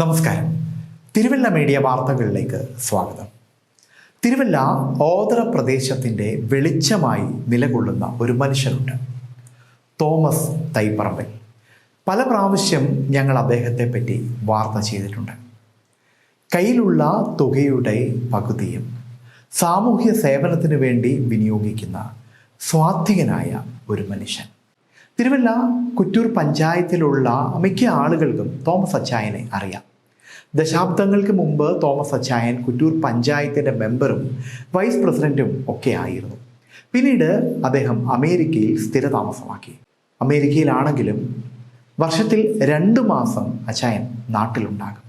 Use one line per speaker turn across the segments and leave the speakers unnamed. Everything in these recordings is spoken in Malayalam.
നമസ്കാരം. തിരുവല്ല മീഡിയ വാർത്തകളിലേക്ക് സ്വാഗതം. തിരുവല്ല ഓതറ പ്രദേശത്തിന്റെ വെളിച്ചമായി നിലകൊള്ളുന്ന ഒരു മനുഷ്യനുണ്ട്. തോമസ് തൈപ്പറമ്പൽ പല പ്രാവശ്യം ഞങ്ങൾ അദ്ദേഹത്തെ പറ്റി വാർത്ത ചെയ്തിട്ടുണ്ട്. കയ്യിലുള്ള തുകയുടെ പകുതിയും സാമൂഹ്യ സേവനത്തിന് വേണ്ടി വിനിയോഗിക്കുന്ന സ്വാത്വികനായ ഒരു മനുഷ്യൻ. തിരുവല്ല കുറ്റൂർ പഞ്ചായത്തിലുള്ള മിക്ക ആളുകൾക്കും തോമസ് അച്ചായനെ അറിയാം. ദശാബ്ദങ്ങൾക്ക് മുമ്പ് തോമസ് അച്ചായൻ കുറ്റൂർ പഞ്ചായത്തിന്റെ മെമ്പറും വൈസ് പ്രസിഡന്റും ഒക്കെ ആയിരുന്നു. പിന്നീട് അദ്ദേഹം അമേരിക്കയിൽ സ്ഥിരതാമസമാക്കി. അമേരിക്കയിലാണെങ്കിലും വർഷത്തിൽ രണ്ട് മാസം അച്ചായൻ നാട്ടിലുണ്ടാകും.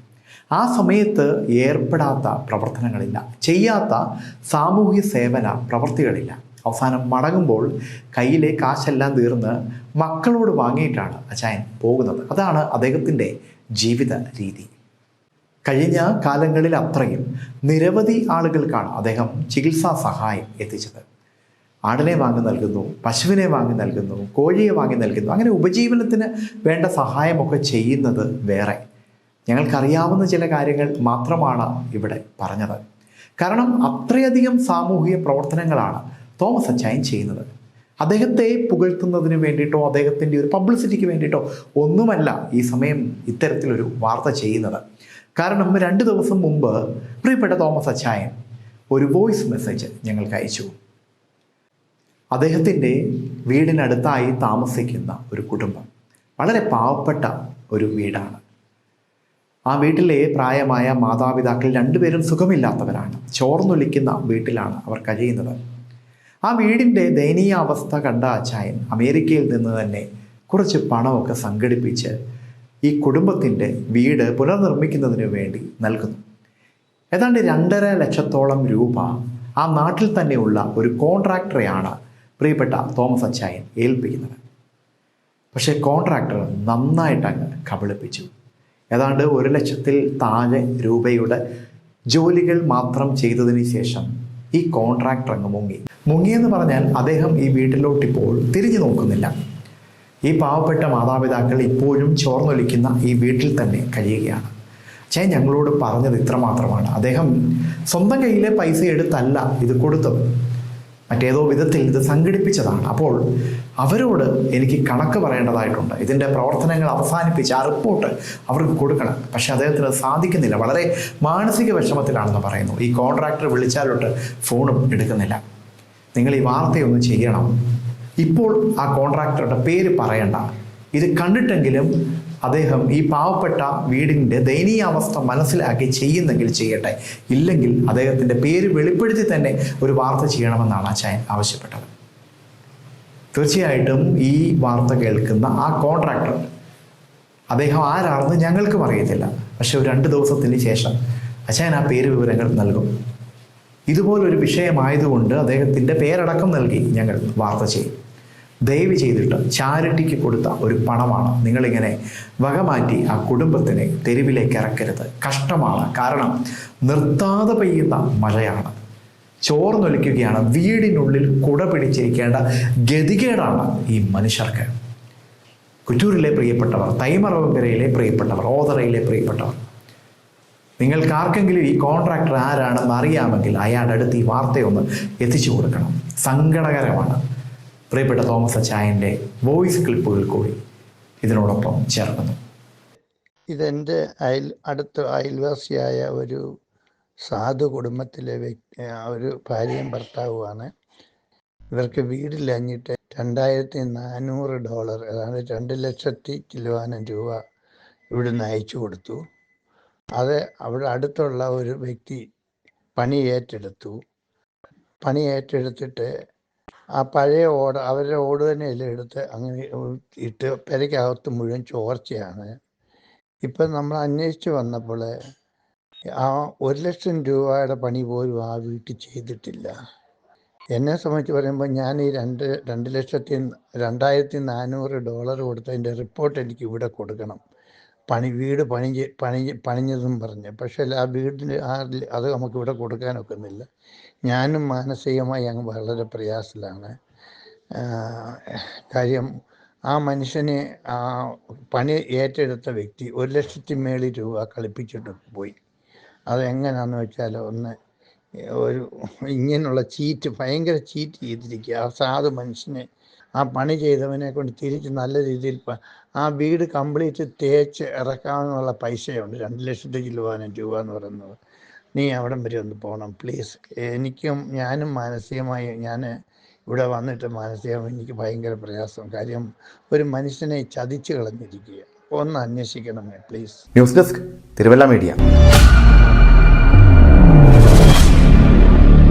ആ സമയത്ത് ഏർപ്പെടാത്ത പ്രവർത്തനങ്ങളില്ല. ചെയ്യാത്ത സാമൂഹ്യ സേവന പ്രവർത്തികളില്ല. അവസാനം മടങ്ങുമ്പോൾ കയ്യിലെ കാശെല്ലാം തീർന്ന് മക്കളോട് വാങ്ങിയിട്ടാണ് അച്ചായൻ പോകുന്നത്. അതാണ് അദ്ദേഹത്തിന്റെ ജീവിത രീതി. കഴിഞ്ഞ കാലങ്ങളിൽ അത്രയും നിരവധി ആളുകൾക്കാണ് അദ്ദേഹം ചികിത്സാ സഹായം എത്തിച്ചത്. ആടിനെ വാങ്ങി നൽകുന്നു പശുവിനെ വാങ്ങി നൽകുന്നു കോഴിയെ വാങ്ങി നൽകുന്നു അങ്ങനെ ഉപജീവനത്തിന് വേണ്ട സഹായമൊക്കെ ചെയ്യുന്നത് വേറെ. ഞങ്ങൾക്കറിയാവുന്ന ചില കാര്യങ്ങൾ മാത്രമാണ് ഇവിടെ പറഞ്ഞത്. കാരണം അത്രയധികം സാമൂഹിക പ്രവർത്തനങ്ങളാണ് തോമസ് അച്ചായൻ ചെയ്യുന്നത്. അദ്ദേഹത്തെ പുകഴ്ത്തുന്നതിന് വേണ്ടിയിട്ടോ അദ്ദേഹത്തിന്റെ ഒരു പബ്ലിസിറ്റിക്ക് വേണ്ടിയിട്ടോ ഒന്നുമല്ല ഈ സമയം ഇത്തരത്തിലൊരു വാർത്ത ചെയ്യുന്നത്. കാരണം രണ്ട് ദിവസം മുമ്പ് പ്രിയപ്പെട്ട തോമസ് അച്ചായൻ ഒരു വോയിസ് മെസ്സേജ് ഞങ്ങൾക്ക് അയച്ചു. അദ്ദേഹത്തിന്റെ വീടിനടുത്തായി താമസിക്കുന്ന ഒരു കുടുംബം. വളരെ പാവപ്പെട്ട ഒരു വീടാണ്. ആ വീട്ടിലെ പ്രായമായ മാതാപിതാക്കൾ രണ്ടുപേരും സുഖമില്ലാത്തവരാണ്. ചോർന്നൊലിക്കുന്ന വീട്ടിലാണ് അവർ കഴിയുന്നത്. ആ വീടിന്റെ ദയനീയ അവസ്ഥ കണ്ട അച്ചായൻ അമേരിക്കയിൽ നിന്ന് തന്നെ കുറച്ച് പണമൊക്കെ സംഘടിപ്പിച്ച് ഈ കുടുംബത്തിന്റെ വീട് പുനർനിർമ്മിക്കുന്നതിന് വേണ്ടി നൽകുന്നു. ഏതാണ്ട് രണ്ടര ലക്ഷത്തോളം രൂപ ആ നാട്ടിൽ തന്നെയുള്ള ഒരു കോൺട്രാക്ടറെയാണ് പ്രിയപ്പെട്ട തോമസ് അച്ചായൻ ഏൽപ്പിക്കുന്നത്. പക്ഷേ കോൺട്രാക്ടർ നന്നായിട്ട് അങ്ങ് കബളിപ്പിച്ചു. ഏതാണ്ട് ഒരു ലക്ഷത്തിൽ താഴെ രൂപയുടെ ജോലികൾ മാത്രം ചെയ്തതിന് ശേഷം ഈ കോൺട്രാക്ടർ അങ്ങ് മുങ്ങി. മുങ്ങിയെന്ന് പറഞ്ഞാൽ അദ്ദേഹം ഈ വീട്ടിലോട്ട് ഇപ്പോൾ തിരിഞ്ഞു നോക്കുന്നില്ല. ഈ പാവപ്പെട്ട മാതാപിതാക്കൾ ഇപ്പോഴും ചോർന്നൊലിക്കുന്ന ഈ വീട്ടിൽ തന്നെ കഴിയുകയാണ്. ചേ ഞങ്ങളോട് പറഞ്ഞത് ഇത്രമാത്രമാണ്. അദ്ദേഹം സ്വന്തം കയ്യിലെ പൈസ എടുത്തല്ല ഇത് കൊടുത്തത്. മറ്റേതോ വിധത്തിൽ ഇത് സംഘടിപ്പിച്ചതാണ്. അപ്പോൾ അവരോട് എനിക്ക് കണക്ക് പറയേണ്ടതായിട്ടുണ്ട്. ഇതിന്റെ പ്രവർത്തനങ്ങൾ അവസാനിപ്പിച്ച് ആ റിപ്പോർട്ട് അവർക്ക് കൊടുക്കണം. പക്ഷേ അദ്ദേഹത്തിന് സാധിക്കുന്നില്ല. വളരെ മാനസിക വിഷമത്തിലാണെന്ന് പറയുന്നു. ഈ കോൺട്രാക്ടർ വിളിച്ചാലോട്ട് ഫോണും എടുക്കുന്നില്ല. നിങ്ങൾ ഈ വാർത്തയൊന്ന് ചെയ്യണം. ഇപ്പോൾ ആ കോൺട്രാക്ടറുടെ പേര് പറയണ്ട. ഇത് കണ്ടിട്ടെങ്കിലും അദ്ദേഹം ഈ പാവപ്പെട്ട വീടിന്റെ ദയനീയാവസ്ഥ മനസ്സിലാക്കി ചെയ്യുന്നെങ്കിൽ ചെയ്യട്ടെ. ഇല്ലെങ്കിൽ അദ്ദേഹത്തിന്റെ പേര് വെളിപ്പെടുത്തി തന്നെ ഒരു വാർത്ത ചെയ്യണമെന്നാണ് അച്ചായൻ ആവശ്യപ്പെട്ടത്. തീർച്ചയായിട്ടും ഈ വാർത്ത കേൾക്കുന്ന ആ കോൺട്രാക്ടർ അദ്ദേഹം ആരാണെന്ന് ഞങ്ങൾക്കും അറിയത്തില്ല. പക്ഷെ ഒരു രണ്ട് ദിവസത്തിന് ശേഷം അച്ചായൻ ആ പേര് വിവരങ്ങൾ നൽകും. ഇതുപോലൊരു വിഷയമായതുകൊണ്ട് അദ്ദേഹത്തിന്റെ പേരടക്കം നൽകി ഞങ്ങൾ വാർത്ത ചെയ്യും. ദയവ് ചെയ്തിട്ട് ചാരിറ്റിക്ക് കൊടുത്ത ഒരു പണമാണ്. നിങ്ങളിങ്ങനെ വകമാറ്റി ആ കുടുംബത്തിനെ തെരുവിലേക്ക് ഇറക്കരുത്. കഷ്ടമാണ്. കാരണം നിർത്താതെ പെയ്യുന്ന മഴയാണ്. ചോർന്നൊലിക്കുകയാണ്. വീടിനുള്ളിൽ കുട പിടിച്ചിരിക്കേണ്ട ഗതികേടാണ് ഈ മനുഷ്യർക്ക്. കുറ്റൂരിലെ പ്രിയപ്പെട്ടവർ തൈമറവങ്കരയിലെ പ്രിയപ്പെട്ടവർ ഓതറയിലെ പ്രിയപ്പെട്ടവർ. നിങ്ങൾക്ക് ആർക്കെങ്കിലും ഈ കോൺട്രാക്ടർ ആരാണെന്ന് അറിയാമെങ്കിൽ അയാളുടെ അടുത്ത് ഈ വാർത്തയൊന്ന് എത്തിച്ചു കൊടുക്കണം. സങ്കടകരമാണ്. പ്രിയപ്പെട്ട തോമസ് അച്ചായന്റെ വോയിസ് ക്ലിപ്പുകൾ കൂടി ഇതിനോടൊപ്പം ചേർക്കുന്നു.
ഇതെന്റെ അയൽ അടുത്ത അയൽവാസിയായ ഒരു സാധു കുടുംബത്തിലെ വ്യക്തി ഒരു ഭാര്യയും ഭർത്താവുമാണ്. ഇവർക്ക് വീടില്ലഞ്ഞിട്ട് രണ്ടായിരത്തി നാനൂറ് ഡോളർ അതായത് രണ്ട് ലക്ഷത്തി കിലോനം രൂപ ഇവിടുന്ന് അയച്ചു കൊടുത്തു. അത് അവിടെ അടുത്തുള്ള ഒരു വ്യക്തി പണി ഏറ്റെടുത്തു. പണി ഏറ്റെടുത്തിട്ട് ആ പഴയ ഓട് അവരുടെ ഓട് തന്നെയല്ലേ എടുത്ത് അങ്ങനെ ഇട്ട് പെരയ്ക്കകത്ത് മുഴുവൻ ചോർച്ചയാണ്. ഇപ്പം നമ്മൾ അന്വേഷിച്ച് വന്നപ്പോൾ ആ ഒരു ലക്ഷം രൂപയുടെ പണി പോലും ആ വീട്ടിൽ ചെയ്തിട്ടില്ല. എന്നെ സംബന്ധിച്ച് പറയുമ്പോൾ ഞാൻ ഈ രണ്ട് രണ്ട് ലക്ഷത്തി രണ്ടായിരത്തി നാനൂറ് ഡോളർ കൊടുത്തതിന്റെ റിപ്പോർട്ട് എനിക്ക് ഇവിടെ കൊടുക്കണം. പണി വീട് പണി പണി പണിഞ്ഞതും പറഞ്ഞ്. പക്ഷേ ആ വീടിന് ആ അത് നമുക്ക് ഇവിടെ കൊടുക്കാനൊക്കുന്നില്ല ഞാനും മാനസികമായി അങ്ങ് വളരെ പ്രയാസത്തിലാണ്. കാര്യം ആ മനുഷ്യനെ ആ പണി ഏറ്റെടുത്ത വ്യക്തി ഒരു ലക്ഷത്തി മേളിൽ രൂപ കളിപ്പിച്ചിട്ട് പോയി. അതെങ്ങനെയാണെന്ന് വെച്ചാൽ ഒന്ന് ഒരു ഇങ്ങനെയുള്ള ചീറ്റ് ഭയങ്കര ചീറ്റ് ചെയ്തിരിക്കുക. ആ സാധു മനുഷ്യനെ ആ പണി ചെയ്തവനെ കൊണ്ട് തിരിച്ച് നല്ല രീതിയിൽ ആ വീട് കംപ്ലീറ്റ് തേച്ച് ഇറക്കാമെന്നുള്ള പൈസയുണ്ട്. രണ്ട് ലക്ഷത്തി ചില്ലുവാനും രൂപ എന്ന് പറയുന്നത്. നീ അവിടം വരെ ഒന്ന് പോകണം പ്ലീസ് എനിക്കും ഞാനും മാനസികമായി ഞാൻ ഇവിടെ വന്നിട്ട് മാനസികമായി എനിക്ക് ഭയങ്കര പ്രയാസം. കാര്യം ഒരു മനുഷ്യനെ ചതിച്ച് കളഞ്ഞിരിക്കുക. ഒന്ന് അന്വേഷിക്കണമേ please
news desk Thiruvalla media.